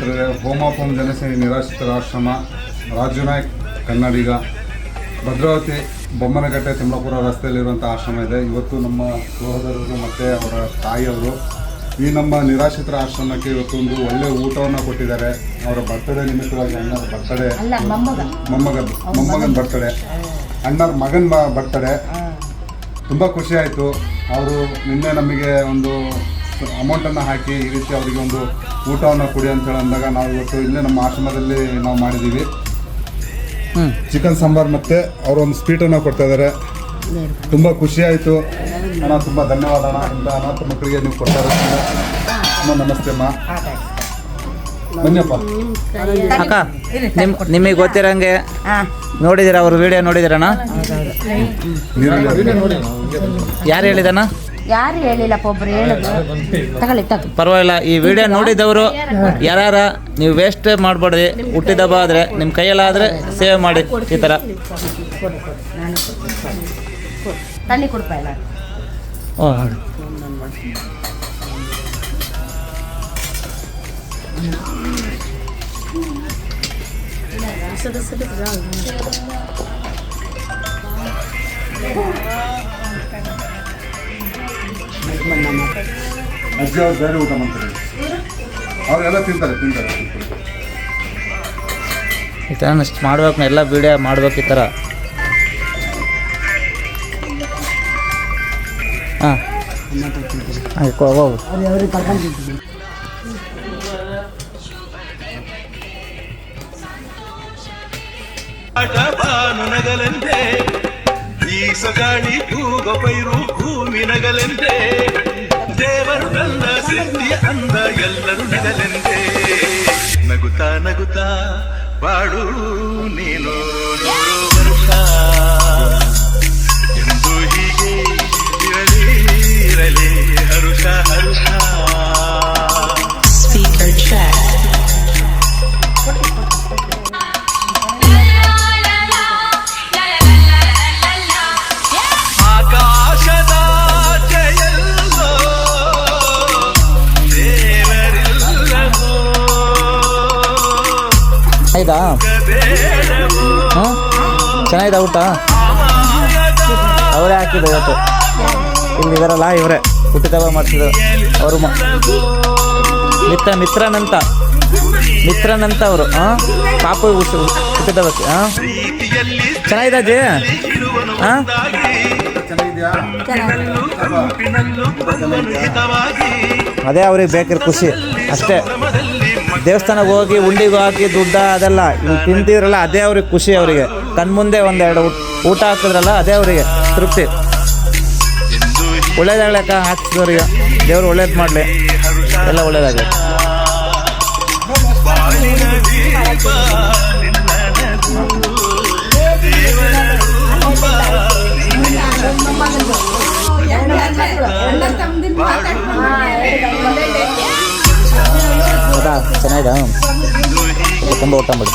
Home ಹೋಮಾಪಂ home ಜನಸೇನೆ ನಿರಾಶ್ರಿತರ ಆಶ್ರಮ ರಾಜು ನಾಯ್ಕ್ ಕನ್ನಡಿಗ ಭದ್ರಾವತಿ ಬೊಮ್ಮನಗಟ್ಟೆ ತಿಮ್ಮಾಪುರ ರಸ್ತೆಯಲ್ಲಿರುವಂಥ ಆಶ್ರಮ ಇದೆ. ಇವತ್ತು ನಮ್ಮ ಸಹೋದರರು ಮತ್ತು ಅವರ ತಾಯಿಯವರು ಈ ನಮ್ಮ ನಿರಾಶ್ರಿತರ ಆಶ್ರಮಕ್ಕೆ ಇವತ್ತು ಒಂದು ಒಳ್ಳೆಯ ಊಟವನ್ನು ಕೊಟ್ಟಿದ್ದಾರೆ. ಅವರ ಬರ್ತಡೇ ನಿಮಿತ್ತವಾಗಿ ಅಣ್ಣರ ಬರ್ತಡೇ ಮೊಮ್ಮಗನ್ ಮೊಮ್ಮಗನ ಬರ್ತಡೇ ಅಣ್ಣರ ಮಗನ ಬರ್ತಡೇ ತುಂಬ ಖುಷಿ ಆಯಿತು. ಅವರು ನಿನ್ನೆ ನಮಗೆ ಒಂದು ಅಮೌಂಟನ್ನು ಹಾಕಿ ಈ ರೀತಿ ಅವರಿಗೆ ಒಂದು ಊಟವನ್ನು ಕೊಡಿ ಅಂತ ಹೇಳಿ ಅಂದಾಗ ನಾವು ಇವತ್ತು ಇಲ್ಲೇ ನಮ್ಮ ಆಶ್ರಮದಲ್ಲಿ ನಾವು ಮಾಡಿದ್ದೀವಿ. ಚಿಕನ್ ಸಾಂಬಾರ್ ಮತ್ತು ಅವರು ಒಂದು ಸ್ವೀಟನ್ನು ಕೊಡ್ತಾ ಇದ್ದಾರೆ ತುಂಬ ಖುಷಿಯಾಯಿತು ಅಣ್ಣ ತುಂಬ ಧನ್ಯವಾದ ಅಣ್ಣ. ಇಂಥ ಅನಾಥ ಮಕ್ಕಳಿಗೆ ನೀವು ಕೊಡ್ತಾ ಇರೋದ್ರಿಂದ ಅಮ್ಮ ನಮಸ್ತೆ ಅಮ್ಮ. ಬನ್ನಿಯಪ್ಪ. ಅಕ್ಕ ನಿಮ್ ನಿಮಗೆ ಗೊತ್ತಿರಂಗೆ ನೋಡಿದಿರ ಅವ್ರ ವಿಡಿಯೋ ನೋಡಿದಿರಣ್ಣ ಯಾರು ಹೇಳಿದಣ್ಣ? ಯಾರು ಹೇಳಿಲ್ಲಪ್ಪ ಒಬ್ರು ಹೇಳಿದ್ರು. ತಗೊಳ್ಳಿ ತಗೋ ಪರವಾಗಿಲ್ಲ ಈ ವಿಡಿಯೋ ನೋಡಿದವರು ಯಾರ ನೀವು ವೇಸ್ಟ್ ಮಾಡಬೇಡ್ರಿ ಹುಟ್ಟಿದಬ್ಬ ಆದರೆ ನಿಮ್ಮ ಕೈಯಲ್ಲಾದರೆ ಸೇವ್ ಮಾಡಿ ಈ ಥರ ತಣ್ಣಿ ಕೊಡ್ಪ ಇಲ್ಲ. ಓ ಅಜ್ಜಿ ಅವ್ರು ಬೇರೆ ಊಟ ಮಾಡ್ತಾರೆ. ಅವರೆಲ್ಲ ತಿಂತಾರೆ ತಿಂತಾರೆ. ಈ ಥರ ಇಷ್ಟು ಮಾಡ್ಬೇಕು ಎಲ್ಲ ವಿಡಿಯೋ ಮಾಡ್ಬೇಕು ಈ ಥರ. ಹಾಂ. ನಗಲೆಂದೆ ಈ ಸಗಾಳಿ ಕೂಗ ದೇವರು ನನ್ನ ಸಿದ್ಧಿಯ ಅಂದ ಎಲ್ಲರೂ ನಗಲೆಂದೆ ನಗುತ್ತಾ ನಗುತ್ತಾ ಬಾಳು ನೀನು ನೂರು ಬೇಡವೋ ಹಾಂ? ಚೆನ್ನಾಗಿದೆ ಊಟ? ಅವರೇ ಹಾಕಿದ್ದು ಇವತ್ತು. ಇಲ್ಲಿ ಇದಾರಲ್ಲ ಇವರೇ. ಹುಟ್ಟಿದವ ಮಾಡಿಸಿದ್ರು ಅವರು ಮಿತ್ರ ಮಿತ್ರನಂತ. ಮಿತ್ರನಂತ ಅವರು ಹಾಂ? ಪಾಪು ಹುಟ್ಟು ಹುಟ್ಟಿದಬ್ಬಕ್ಕೆ ಹಾಂ? ಚೆನ್ನಾಗಿದೆ ಇರುವನು ಹಾಂ? ಅದೇ ಅವ್ರಿಗೆ ಬೇಕಿರೋ ಖುಷಿ. ಅಷ್ಟೇ. ದೇವಸ್ಥಾನಕ್ಕೆ ಹೋಗಿ ಉಂಡಿಗೆ ಹಾಕಿ ದುಡ್ಡ ಅದೆಲ್ಲ ತಿಂತಿದ್ರಲ್ಲ ಅದೇ ಅವ್ರಿಗೆ ಖುಷಿ ಅವರಿಗೆ. ಕಣ್ಮುಂದೆ ಒಂದೆರಡು ಊಟ- ಹಾಕಿದ್ರಲ್ಲ, ಅದೇ ಅವರಿಗೆ ತೃಪ್ತಿ. ಒಳ್ಳೇದಾಗ ಒಳ್ಳೇದಾಗ್ಲಕ್ಕ ಹಾಕ್ಸಿದವ್ರಿಗೆ. ದೇವ್ರು ಒಳ್ಳೇದು ಮಾಡಲಿ. ಎಲ್ಲ ಒಳ್ಳೇದಾಗಲಿ. ಚೆನ್ನಾಗಿದಾ. ತುಂಬ ಊಟ ಮಾಡಿ